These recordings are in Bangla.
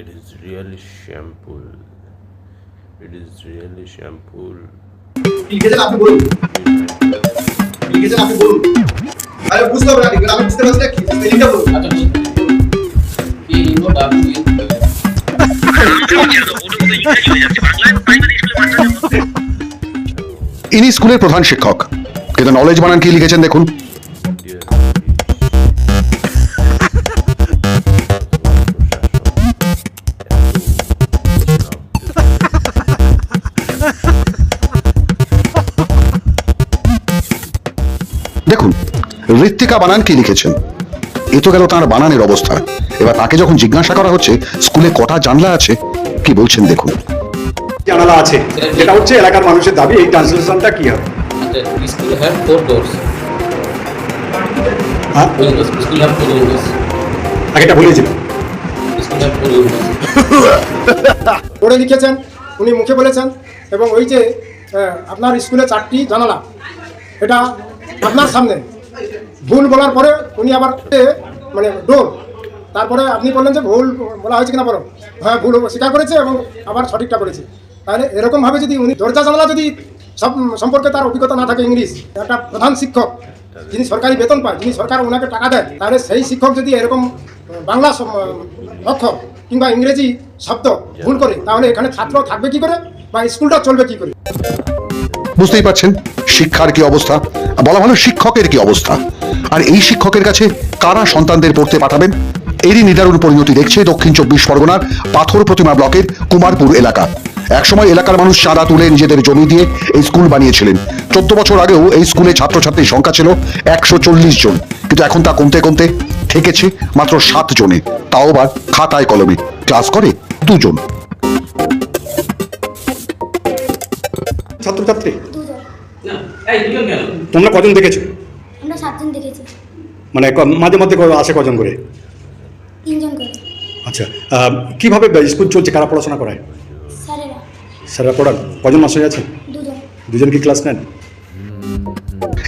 It is really shameful. It is really shameful. লিখেছেন আপনি বলুন। লিখেছেন আপনি বলুন। আরে বুঝতে হবে না আমি বুঝতে পারছি না কি স্পেলিংটা বলুন। আচ্ছা পি ইউ ডাব্লিউ ইনি স্কুলের প্রধান শিক্ষক। কিন্তু নলেজ বানান কি লিখেছেন দেখুন। দেখুন ঋত্বিকা বানান কি লিখেছেন? এ তো গেল তাঁর বানানের অবস্থা। এবার তাকে যখন জিজ্ঞাসা করা হচ্ছে স্কুলে কটা জানলা আছে কি বলছেন দেখুন। জানালা আছে। যেটা হচ্ছে এলাকার মানুষের দাবি এই ট্রান্সলেশনটা কি হবে? স্কুল হ্যাভ ফোর ডোরস হ্যাঁ? স্কুল হ্যাভ ফোর উইন্ডোজ আগেটা ভুলেছিলাম স্কুল হ্যাভ ফোর উইন্ডোজ পড়ে লিখেছেন উনি মুখে বলেছেন এবং ওই যে আপনার স্কুলে চারটি জানালা এটা আপনার সামনে। ভুল বলার পরে উনি আবার মানে ডোল তারপরে আপনি বললেন যে ভুল বলা হয়েছে কিনা বলো। হ্যাঁ ভুল স্বীকার করেছে এবং আবার সঠিকটা করেছে তাহলে এরকমভাবে যদি উনি দরজা জানালা যদি সব সম্পর্কে তার অভিজ্ঞতা না থাকে ইংলিশ, একটা প্রধান শিক্ষক যিনি সরকারি বেতন পায়, যিনি সরকার ওনাকে টাকা দেয়, তাহলে সেই শিক্ষক যদি এরকম বাংলা অক্ষর কিংবা ইংরেজি শব্দ ভুল করে, তাহলে এখানে ছাত্র থাকবে কি করে বা স্কুলটা চলবে কি করে? বুঝতেই পারছেন শিক্ষার কি অবস্থা? বলা ভালো শিক্ষকের কি অবস্থা? আর এই শিক্ষকের কাছে কারা সন্তানদের পড়তে পাঠাবেন? এরই নিদারুণ পরিণতি দেখছে দক্ষিণ চব্বিশ পরগনার পাথর প্রতিমা ব্লকের কুমারপুর এলাকা। একসময় এলাকার মানুষ চাঁদা তুলে নিজেদের জমি দিয়ে এই স্কুল বানিয়েছিলেন। চোদ্দ বছর আগেও এই স্কুলে ছাত্রছাত্রীর সংখ্যা ছিল একশো চল্লিশ জন। কিন্তু এখন তা কমতে কমতে থেকেছে মাত্র সাত জনে। তাও আবার খাতায় কলমে। ক্লাস করে দুজন। ছাত্রছাত্রী? দুজন। এই দুজন কেন? তোমরা কজন দেখেছ? আমরা সাতজন দেখেছি। মানে ক- মাঝে আসে কজন করে? তিনজন করে। আচ্ছা কীভাবে স্কুল চলছে? কারা পড়াশোনা করায়? স্যারেরা। স্যাররা পড়ান? কজন মাস্টার আছে দুজন। দুজন কি ক্লাস নেন?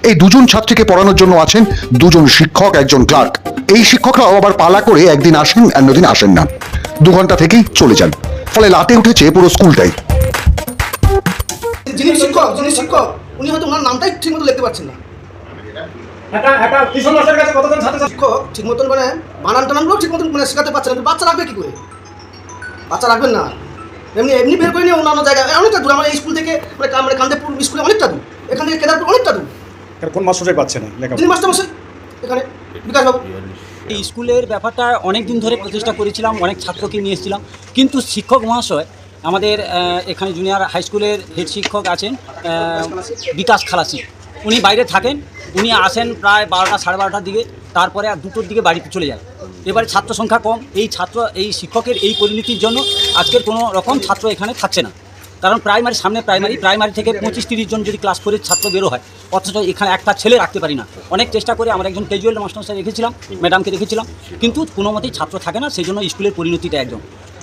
এই দুজন ছাত্রীকে পড়ানোর জন্য আছেন দুজন শিক্ষক একজন ক্লার্ক। এই শিক্ষকরাও আবার পালা করে একদিন আসেন অন্যদিন আসেন না। দু ঘণ্টা থেকেই চলে যান। ফলে লাটে উঠেছে পুরো স্কুলটাই। যিনি শিক্ষক যিনি শিক্ষক উনি হয়তো ওনার নামটাই ঠিক মতো লিখতে পারছেন না। শিক্ষক ঠিক মতন মানে বানান টানানগুলো ঠিক মতন মানে শেখাতে পারছেন না বাচ্চা রাখবে কি করে? বাচ্চা রাখবেন না। এমনি এমনি বের করে নিয়ে অন্যান্য জায়গায় অনেকটা দূর আমার এই স্কুল থেকে মানে মানে কান্দেপুর স্কুলে অনেকটা দূর এখান থেকে কেদারপুর অনেকটা দূর। কোন মাস্টারটাই পাচ্ছে না লেখা যিনি মাস্টার এখানে বিকাশবাবু। এই স্কুলের ব্যাপারটা অনেক দিন ধরে প্রচেষ্টা করেছিলাম অনেক ছাত্রকে নিয়ে এসেছিলাম কিন্তু শিক্ষক মহাশয় আমাদের এখানে জুনিয়র হাই স্কুলের হেড শিক্ষক আছেন বিকাশ খালাসি। উনি বাইরে থাকেন, উনি আসেন প্রায় বারোটা, সাড়ে বারোটার দিকে, তারপরে আর দুটোর দিকে বাড়িতে চলে যায় এবারে ছাত্র সংখ্যা কম, এই ছাত্র, এই শিক্ষকের এই পরিণতির জন্য আজকের কোনো রকম ছাত্র এখানে থাকছে না। কারণ প্রাইমারি সামনে প্রাইমারি প্রাইমারি থেকে পঁচিশ, তিরিশ জন যদি ক্লাস করে ছাত্র বেরো হয়, অথচ এখানে একটা ছেলে রাখতে পারি না। অনেক চেষ্টা করে আমরা একজন ক্যাজুয়াল মাস্টার রেখেছিলাম ম্যাডামকে রেখেছিলাম, কিন্তু কোনো মতেই ছাত্র থাকে না, সেই জন্য স্কুলের পরিণতিটা একজন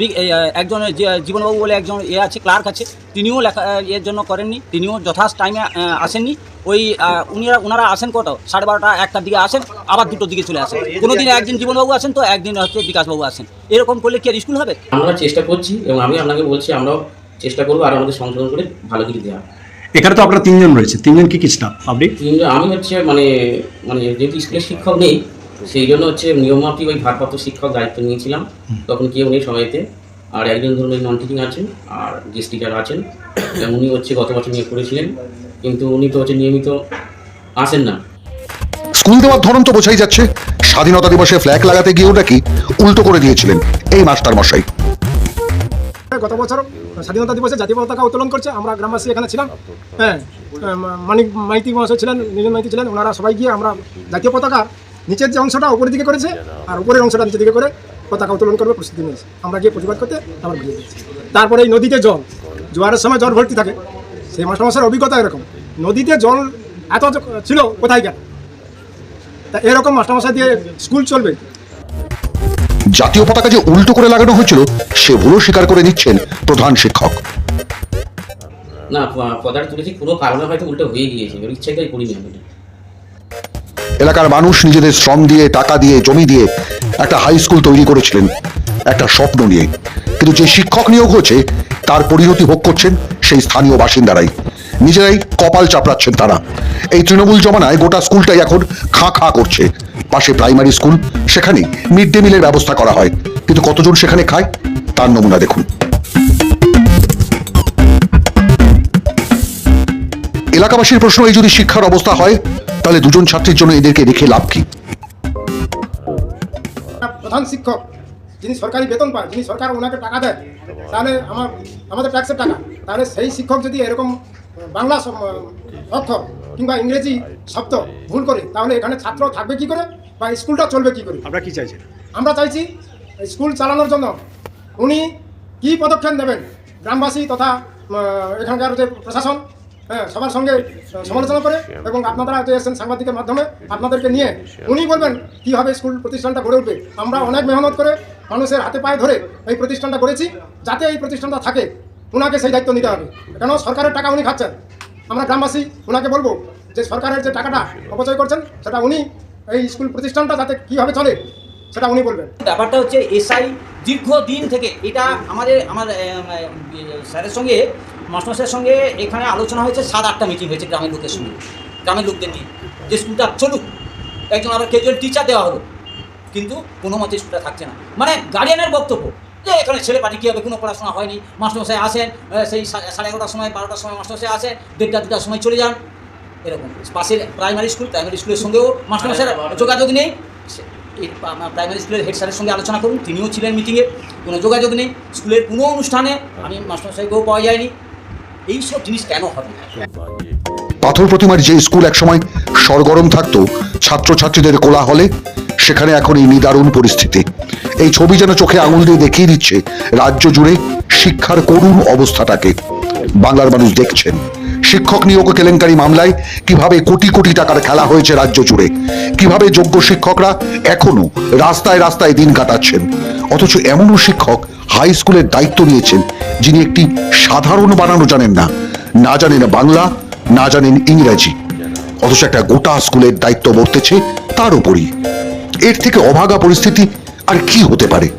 আহ, একজন জীবনবাবু বলে একজন এ আছে ক্লার্ক আছে তিনিও লেখা এর জন্য করেননি তিনিও যথাস টাইমে আসেননি। ওই উনিরা ওনারা আসেন কত? সাড়ে বারোটা একটার দিকে আসেন আবার দুটোর দিকে চলে আসেন। কোনো দিন একদিন জীবনবাবু আসেন তো একদিন হচ্ছে বিকাশবাবু আসেন। এরকম করলে কি আর স্কুল হবে? আমরা চেষ্টা করছি এবং আমি আপনাকে বলছি আমরাও চেষ্টা করব আর আমাদের সংশোধন করে ভালো কিছু দেওয়া এখানে তো আপনার তিনজন রয়েছে। তিনজন কি কি স্টাফ আপনি আমি হচ্ছে মানে মানে যেহেতু স্কুলের শিক্ষক নেই সেই জন্য হচ্ছে নিয়মমাফিক ওই ভারপ্রাপ্ত শিক্ষক দায়িত্ব নিয়েছিলাম। তখন কেউ নেই সময়তে আর একজন ধরুন ওই নন টিচিং আছেন আর গেস্ট টিচার আছেন। উনি হচ্ছে গত বছর নিয়োগ করেছিলেন। কিন্তু উনি তো হচ্ছে নিয়মিত আসেন না। স্কুল দেওয়ার ধরন তো বোঝাই যাচ্ছে। স্বাধীনতা দিবসে ফ্ল্যাগ লাগাতে গিয়েও নাকি উল্টো করে দিয়েছিলেন এই মাস্টার মশাই। গত বছর স্বাধীনতা দিবসে জাতীয় পতাকা উত্তোলন করছে। আমরা গ্রামবাসী এখানে ছিলাম। হ্যাঁ মানিক মাইতি মহাশয় ছিলেন নীলেন মাইতি ছিলেন। ওনারা সবাই গিয়ে আমরা জাতীয় পতাকার নিচের যে অংশটা উপরের দিকে করেছে আর উপরের অংশটা নিচের দিকে করে পতাকা উত্তোলন করবে প্রস্তুতি নিয়েছে। আমরা গিয়ে প্রতিবাদ করতে আবার বুঝিয়ে দিচ্ছি। তারপরে এই নদীতে জল। জোয়ারের সময় জল ভর্তি থাকে। সেই মাস্টারমশাইয়ের অভিজ্ঞতা এরকম। নদীতে জল এত ছিল কোথায় গেল? তা এরকম মাস্টারমশাই দিয়ে স্কুল চলবে। জাতীয় পতাকা যে উল্টো করে লাগানো হয়েছিল সে ভুলও স্বীকার করে নিচ্ছেন প্রধান শিক্ষক। না পদার্থ তুলেছি কোনো কারণে হয়তো উল্টো হয়ে গিয়েছে। এবার ইচ্ছাটাই করিনি আমি। এলাকার মানুষ নিজেদের শ্রম দিয়ে, টাকা দিয়ে, জমি দিয়ে একটা হাই স্কুল তৈরি করেছিলেন, একটা স্বপ্ন নিয়ে। কিন্তু যে শিক্ষক নিয়োগ হচ্ছে তার পরিণতি ভোগ করছেন সেই স্থানীয় বাসিন্দারাই। নিজেরাই কপাল চাপড়াচ্ছেন তারা। এই তৃণমূল জমানায় গোটা স্কুলটাই এখন খাঁ খাঁ করছে। পাশে প্রাইমারি স্কুল সেখানে মিড ডে মিলের ব্যবস্থা করা হয়। কিন্তু কতজন সেখানে খায়, তার নমুনা দেখুন। এলাকাবাসীর প্রশ্ন এই যদি শিক্ষার অবস্থা হয় তাহলে দুজন ছাত্রীর জন্য এদেরকে রেখে লাভ কি? প্রধান শিক্ষক যিনি সরকারি বেতন পায় যিনি সরকার ওনাকে টাকা দেয় তাহলে আমার আমাদের ট্যাক্সের টাকা। তাহলে সেই শিক্ষক যদি এরকম বাংলা অক্ষর কিংবা ইংরেজি শব্দ ভুল করে তাহলে এখানে ছাত্র থাকবে কি করে বা স্কুলটা চলবে কি করে? আমরা কি চাইছেন আমরা চাইছি স্কুল চালানোর জন্য উনি কি পদক্ষেপ নেবেন? গ্রামবাসী তথা এখানকার যে প্রশাসন হ্যাঁ সবার সঙ্গে সমালোচনা করে এবং আপনারা যে এসেছেন সাংবাদিকের মাধ্যমে, আপনাদেরকে নিয়ে, উনি বলবেন কীভাবে স্কুল প্রতিষ্ঠানটা গড়ে উঠবে? আমরা অনেক মেহনত করে মানুষের হাতে পায়ে ধরে এই প্রতিষ্ঠানটা গড়েছি, যাতে এই প্রতিষ্ঠানটা থাকে। ওনাকে সেই দায়িত্ব নিতে হবে। কেন? সরকারের টাকা উনি খাচ্ছেন। আমরা গ্রামবাসী ওনাকে বলব যে সরকারের যে টাকাটা অপচয় করছেন, সেটা উনি এই স্কুল প্রতিষ্ঠানটা যাতে কীভাবে চলে, সেটা উনি বলবেন। ব্যাপারটা হচ্ছে এসআই দীর্ঘদিন থেকে, এটা আমাদের, আমার স্যারের সঙ্গে মাস্টারমশাইয়ের সঙ্গে এখানে আলোচনা হয়েছে সাত আটটা মিটিং হয়েছে গ্রামের লোকের সঙ্গে গ্রামের লোকদের নিয়ে। যে স্কুলটা চলুক একজন আবার কেজন টিচার দেওয়া হলো কিন্তু কোনো মতে স্কুলটা থাকছে না। মানে গার্ডিয়ানের বক্তব্য যে এখানে ছেলে পাঠি কী হবে কোনো পড়াশোনা হয়নি মাস্টারমশাই আসেন সেই সাড়ে এগারোটার সময় বারোটার সময় মাস্টারমশাই আসেন দেড়টা দুটার সময় চলে যান এরকম। পাশের প্রাইমারি স্কুল প্রাইমারি স্কুলের সঙ্গেও মাস্টারমশাইয়ের যোগাযোগ নেই। সে- প্রাইমারি স্কুলের হেড স্যারের সঙ্গে আলোচনা করুন তিনিও ছিলেন মিটিংয়ে কোনো যোগাযোগ নেই। স্কুলের কোনো অনুষ্ঠানে আমি মাস্টারমশাইকেও পাওয়া যায়নি। এইসব জিনিস কেন হবে? পাথর প্রতিমার যে স্কুল একসময় সরগরম থাকতো, ছাত্রছাত্রীদের কোলাহলে, সেখানে এখন এই নিদারুণ পরিস্থিতি। এই ছবি যেন চোখে আঙুল দিয়ে দেখিয়ে দিচ্ছে রাজ্য জুড়ে শিক্ষার করুণ অবস্থাটাকে। বাংলার মানুষ দেখছেন। শিক্ষক নিয়োগ কেলেঙ্কারি মামলায় কীভাবে কোটি কোটি টাকার খেলা হয়েছে রাজ্য জুড়ে? কীভাবে যোগ্য শিক্ষকরা এখনও রাস্তায় রাস্তায় দিন কাটাচ্ছেন? অথচ এমনও শিক্ষক হাই স্কুলের দায়িত্ব নিয়েছেন যিনি একটি সাধারণ বানানো জানেন না। না জানেন বাংলা, না জানেন ইংরেজি। অথচ একটা গোটা স্কুলের দায়িত্ব বর্তেছে তার উপরই। এর থেকে অভাগা পরিস্থিতি আর কি হতে পারে?